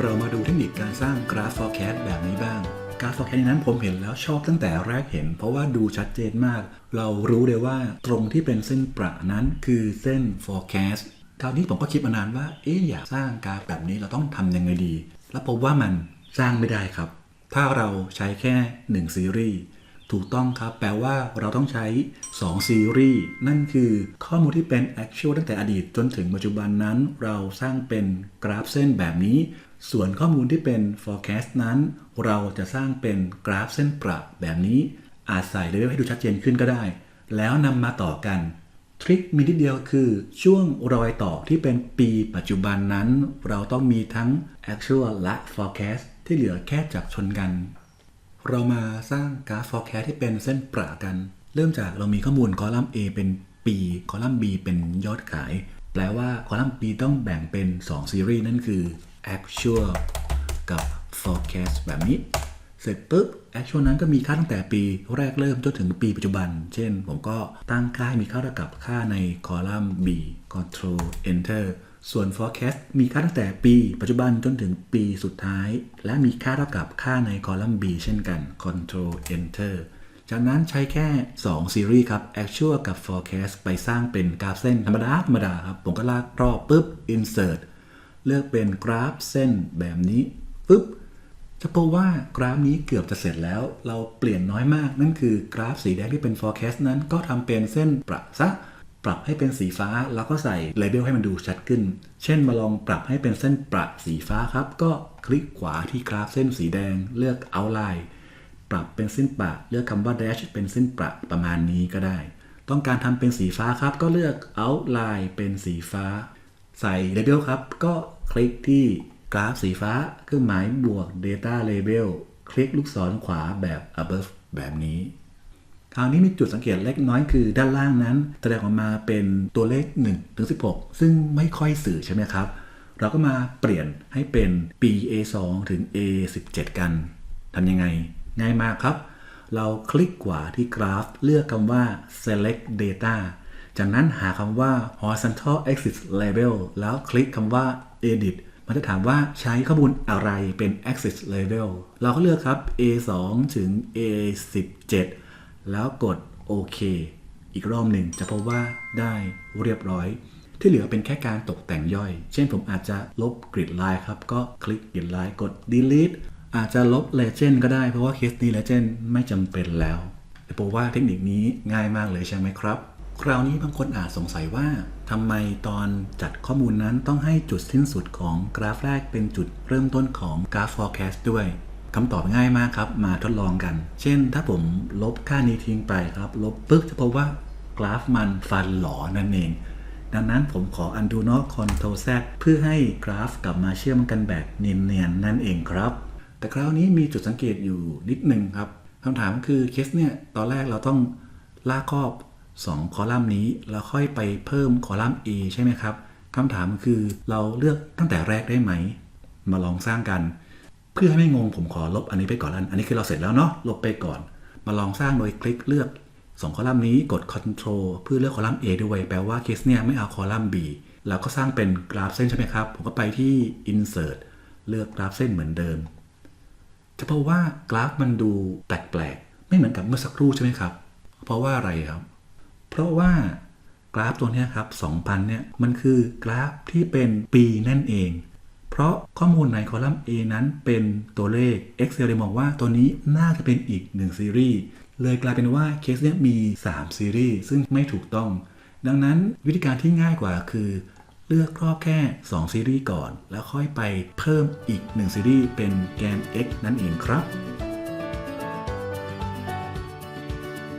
เรามาดูเทคนิคการสร้างกราฟ forecast แบบนี้บ้าง กราฟ forecast นั้นผมเห็นแล้วชอบตั้งแต่แรกเห็น เพราะว่าดูชัดเจนมาก เรารู้เลยว่าตรงที่เป็นเส้นประนั้นคือเส้น forecast คราวนี้ผมก็คิดมานานว่าเอ๊ะอยากสร้างกราฟแบบนี้เราต้องทำยังไงดี แล้วพบว่ามันสร้างไม่ได้ครับ ถ้าเราใช้แค่1ซีรีส์ถูกต้องครับ แปลว่าเราต้องใช้ 2 ซีรีส์ นั่นคือข้อมูลที่เป็น actual ตั้งแต่อดีตจนถึงปัจจุบันนั้น เราสร้างเป็นกราฟเส้นแบบนี้ ส่วนข้อมูลที่เป็น forecast นั้น เราจะสร้างเป็นกราฟเส้นประแบบนี้ อาจใส่เลเวลให้ดูชัดเจนขึ้นก็ได้ แล้วนำมาต่อกัน ทริคมีนิดเดียวคือ ช่วงรอยต่อที่เป็นปีปัจจุบันนั้น เราต้องมีทั้ง actual และ forecast ที่เหลือแค่จับชนกัน เรามาสร้างกราฟ forecast ที่เป็นเส้นประกัน เริ่มจากเรามีข้อมูลคอลัมน์ A เป็นปีคอลัมน์ B เป็นยอดขาย แปลว่าคอลัมน์ B ต้องแบ่งเป็น 2 ซีรีส์นั่นคือ actual กับ forecast แบบนี้ เสร็จปุ๊บ actual นั้นก็มีค่าตั้งแต่ปีแรกเริ่มจนถึงปีปัจจุบัน เช่น ผมก็ตั้งค่าให้มีค่าเท่ากับค่าในคอลัมน์ B control enter ส่วน forecast มีค่าตั้งแต่ปีปัจจุบันจนถึงปีสุดท้าย และมีค่าเท่ากับค่าในคอลัมน์ B เช่นกัน control enter จากนั้นใช้แค่ 2 ซีรีส์ครับ actual กับ forecast ไปสร้างเป็นกราฟเส้นธรรมดา ธรรมดาครับ ผมก็ลากรอบปุ๊บ insert เลือกเป็นกราฟเส้นแบบนี้ปุ๊บจะพบว่ากราฟนี้เกือบจะเสร็จแล้ว เราเปลี่ยนน้อยมาก นั่นคือกราฟสีแดงที่เป็น forecast นั้นก็ทำเป็นเส้นประซะปรับให้เป็นสีฟ้าแล้วก็ใส่เลเบลให้มันดูชัดขึ้น เช่นมาลองปรับให้เป็นเส้นประสีฟ้าครับ ก็คลิกขวาที่กราฟเส้นสีแดงเลือก outline ปรับเป็นเส้นประเลือกคำว่า dash เป็นเส้นประประมาณนี้ก็ได้ ต้องการทำเป็นสีฟ้าครับ ก็เลือก outline เป็นสีฟ้า ใส่ label ครับ ก็ คลิกที่กราฟสีฟ้าเครื่องหมายบวก data label คลิกลูกศรขวาแบบ above แบบนี้ คราวนี้มีจุดสังเกตเล็กน้อยคือด้านล่างนั้น แสดงออกมาเป็นตัวเลข1ถึง16 ซึ่งไม่ค่อยสื่อใช่ไหมครับ เราก็มาเปลี่ยนให้เป็น ปี A2 ถึง A17 กันทำยังไง ง่ายมากครับ เราคลิกขวาที่กราฟ เลือกคำว่า select data จากนั้นหาคำว่า horizontal axis label แล้วคลิกคำว่า edit มันจะถามว่าใช้ข้อมูลอะไรเป็น axis label เราก็เลือกครับ A2 ถึง A17 แล้วกดโอเคอีกรอบหนึ่งจะพบว่าได้เรียบร้อย ที่เหลือเป็นแค่การตกแต่งย่อย เช่นผมอาจจะลบกริดไลน์ครับ ก็คลิกกริดไลน์กด delete อาจจะลบ legend ก็ได้เพราะว่าเคสนี้ legend ไม่จำเป็นแล้วแต่ผมว่าเทคนิคนี้ง่ายมากเลยใช่ไหมครับ คราวนี้บางคนอาจสงสัยว่าทำไมตอนจัดข้อมูลนั้นต้องให้จุดสิ้นสุดของกราฟแรกเป็นจุดเริ่มต้นของกราฟ forecast ด้วยคำตอบง่ายมากครับ มาทดลองกัน เช่น ถ้าผมลบค่านี้ทิ้งไปครับ ลบปึ๊บจะพบว่ากราฟมันฟันหลอนั่นเอง ดังนั้นผมขอ undo เนาะ Ctrl Z เพื่อให้กราฟกลับมาเชื่อมกันแบบเนียนๆนั่นเองครับ แต่คราวนี้มีจุดสังเกตอยู่นิดหนึ่งครับคำถามคือเคสเนี่ยตอนแรกเราต้องลากครอบ 2 คอลัมน์นี้แล้วค่อยไปเพิ่มคอลัมน์ A ใช่ไหมครับคำถามคือเราเลือกตั้งแต่แรกได้ไหม มาลองสร้างกัน เพื่อให้ไม่งงผมขอลบอันนี้ไปก่อนอันนี้คือเราเสร็จแล้วเนาะลบไปก่อน มาลองสร้างโดยคลิกเลือก 2 คอลัมน์นี้กด Ctrl เพื่อเลือกคอลัมน์ A ด้วยแปลว่าเคสเนี่ยไม่เอาคอลัมน์ B แล้วก็สร้างเป็นกราฟเส้นใช่ไหมครับ ผมก็ไปที่ Insert เลือกกราฟเส้นเหมือนเดิมจะพบว่ากราฟมันดูแปลกๆ ไม่เหมือนกับเมื่อสักครู่ใช่ไหมครับ เพราะว่าอะไรครับ เพราะว่ากราฟตัวนี้ครับ 2,000 เนี่ย มันคือกราฟที่เป็นปีนั่นเอง เพราะข้อมูลในคอลัมน์ A นั้นเป็นตัวเลข Excel เลยมองว่าตัวนี้น่าจะเป็นอีก 1 ซีรีส์ เลยกลายเป็นว่าเคสเนี้ยมี 3 ซีรีส์ ซึ่งไม่ถูกต้อง ดังนั้นวิธีการที่ง่ายกว่าคือ เลือกรอบแค่ 2 ซีรีส์ก่อน แล้วค่อยไปเพิ่มอีก 1 ซีรีส์เป็นแกน x นั่นเองครับ